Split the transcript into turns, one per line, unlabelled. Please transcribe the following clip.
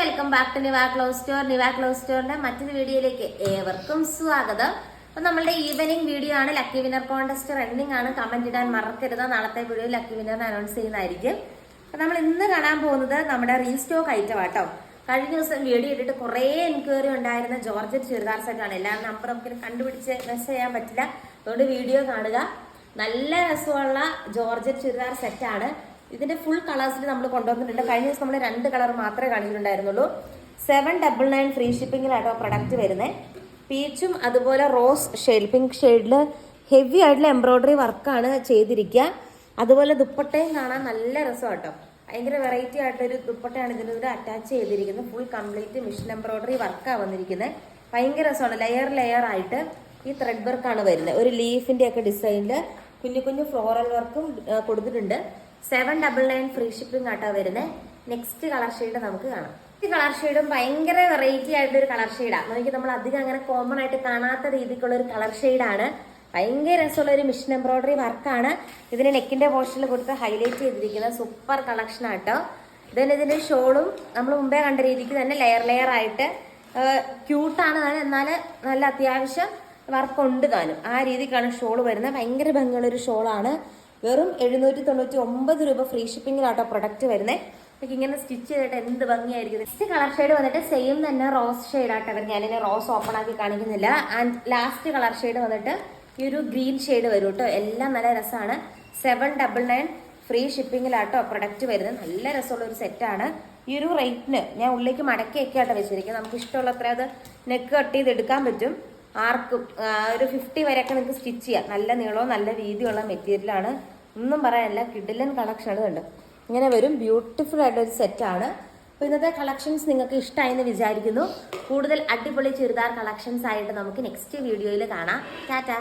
Welcome back to Niva close store Niva close സ്റ്റോറിന്റെ മറ്റൊരു വീഡിയോയിലേക്ക് ഏവർക്കും സ്വാഗതം. അപ്പൊ നമ്മളുടെ ഈവനിങ് വീഡിയോ ആണ്. ലക്കി വിന്നർ കോൺടെസ്റ്റ് റണ്ണിംഗ് ആണ്. കമന്റ് ഇടാൻ മറക്കരുത്. നാളത്തെ വീഡിയോ ലക്കി വിന്നറിനെ അനൗൺസ് ചെയ്യുന്നതായിരിക്കും. അപ്പൊ നമ്മൾ ഇന്ന് കാണാൻ പോകുന്നത് നമ്മുടെ റീസ്റ്റോക്ക് ഐറ്റം ആട്ടോ. കഴിഞ്ഞ ദിവസം വീഡിയോ ഇട്ടിട്ട് കുറേ എൻക്വയറി ഉണ്ടായിരുന്ന ജോർജറ്റ് ചുരിദാർ സെറ്റാണ് എല്ലാ നമ്പർ നമുക്ക് കണ്ടുപിടിച്ച് മെസ്സേജ് ചെയ്യാൻ പറ്റില്ല. അതുകൊണ്ട് വീഡിയോ കാണുക. നല്ല രസമുള്ള ജോർജറ്റ് ചുരിദാർ സെറ്റാണ് ഇതിന്റെ ഫുൾ കളേഴ്സിൽ നമ്മൾ കൊണ്ടുവന്നിട്ടുണ്ട്. കഴിഞ്ഞ ദിവസം നമ്മൾ രണ്ട് കളർ മാത്രമേ കാണിച്ചിട്ടുണ്ടായിരുന്നുള്ളൂ. സെവൻ ഡബിൾ നയൻ ഫ്രീ ഷിപ്പിങ്ങിലാട്ടോ പ്രൊഡക്റ്റ് വരുന്നത് പീച്ചും അതുപോലെ റോസ് ഷെയ്ഡ് പിങ്ക് ഷെയ്ഡിൽ ഹെവി ആയിട്ടുള്ള എംബ്രോയിഡറി വർക്കാണ് ചെയ്തിരിക്കുക അതുപോലെ ദുപ്പട്ടയും കാണാൻ നല്ല രസമാട്ടോ ഭയങ്കര വെറൈറ്റി ആയിട്ടൊരു ദുപ്പട്ടയാണ് ഇതിന്റെ കൂടെ അറ്റാച്ച് ചെയ്തിരിക്കുന്നത് ഫുൾ കംപ്ലീറ്റ് മിഷൻ എംബ്രോയ്ഡറി വർക്കാണ് വന്നിരിക്കുന്നത് ഭയങ്കര രസമാണ്. ലെയർ ലെയർ ആയിട്ട് ഈ ത്രെഡ് വർക്കാണ് വരുന്നത് ഒരു ലീഫിന്റെയൊക്കെ ഡിസൈനിൽ കുഞ്ഞു കുഞ്ഞു ഫ്ലോറൽ വർക്കും കൊടുത്തിട്ടുണ്ട്. Seven double nine free shipping ആട്ടോ വരുന്നത് നെക്സ്റ്റ് കളർ ഷെയ്ഡ് നമുക്ക് കാണാം. ഈ കളർ ഷെയ്ഡും ഭയങ്കര വെറൈറ്റി ആയിട്ടുള്ള ഒരു കളർ ഷെയ്ഡാണ് നോക്കി നമ്മൾ അധികം അങ്ങനെ കോമൺ ആയിട്ട് കാണാത്ത രീതിക്കുള്ള ഒരു കളർ ഷെയ്ഡാണ് ഭയങ്കര രസമുള്ള ഒരു മിഷൻ എംബ്രോയിഡറി വർക്കാണ് ഇതിന് നെക്കിന്റെ പോർഷനിൽ കൊടുത്ത് ഹൈലൈറ്റ് ചെയ്തിരിക്കുന്ന സൂപ്പർ കളക്ഷൻ ആട്ടോ. ഇതിന് ഇതിന്റെ ഷോളും നമ്മൾ മുമ്പേ കണ്ട രീതിക്ക് തന്നെ ലെയർ ലെയർ ആയിട്ട് ക്യൂട്ടാണ് താനും. എന്നാൽ നല്ല അത്യാവശ്യം വർക്ക് ഉണ്ട് താനും. ആ രീതിക്കാണ് ഷോൾ വരുന്നത്. ഭയങ്കര ഭംഗിയുള്ള ഒരു ഷോളാണ് വെറും എഴുന്നൂറ്റി തൊണ്ണൂറ്റി ഒമ്പത് രൂപ ഫ്രീ ഷിപ്പിങ്ങിലാട്ടോ പ്രൊഡക്റ്റ് വരുന്നത് നമുക്ക് ഇങ്ങനെ സ്റ്റിച്ച് ചെയ്തിട്ട് എന്ത് ഭംഗിയായിരിക്കും. നെക്സ്റ്റ് കളർ ഷെയ്ഡ് വന്നിട്ട് സെയിം തന്നെ റോസ് ഷെയ്ഡ് ആട്ടോ വരുന്നത് ഞാനിനെ റോസ് ഓപ്പൺ ആക്കി കാണിക്കുന്നില്ല. ആൻഡ് ലാസ്റ്റ് കളർ ഷെയ്ഡ് വന്നിട്ട് ഈ ഒരു ഗ്രീൻ ഷെയ്ഡ് വരും കേട്ടോ എല്ലാം നല്ല രസമാണ് സെവൻ ഡബിൾ നയൻ ഫ്രീ ഷിപ്പിങ്ങിലാട്ടോ പ്രൊഡക്റ്റ് വരുന്നത് നല്ല രസമുള്ള ഒരു സെറ്റാണ് ഈ ഒരു റേറ്റിന് ഞാൻ ഉള്ളിലേക്ക് മടക്കിയൊക്കെ ആട്ടോ വെച്ചിരിക്കുന്നത്. നമുക്ക് ഇഷ്ടമുള്ള അത്ര അത് നെക്ക് കട്ട് ചെയ്ത് എടുക്കാൻ പറ്റും. ആർക്കും ഒരു ഫിഫ്റ്റി വരെയൊക്കെ നിങ്ങൾക്ക് സ്റ്റിച്ച് ചെയ്യാം. നല്ല നീളവും നല്ല വീതിയുള്ള മെറ്റീരിയലാണ് ഒന്നും പറയാനില്ല കിഡിലൻ കളക്ഷൻ കണ്ട്? ഇങ്ങനെ വരും. ബ്യൂട്ടിഫുൾ ആയിട്ടൊരു സെറ്റാണ് അപ്പോൾ ഇന്നത്തെ കളക്ഷൻസ് നിങ്ങൾക്ക് ഇഷ്ടമായി എന്ന് വിചാരിക്കുന്നു. കൂടുതൽ അടിപൊളി ചുരിദാർ കളക്ഷൻസ് ആയിട്ട് നമുക്ക് നെക്സ്റ്റ് വീഡിയോയിൽ കാണാം. ടാറ്റാ.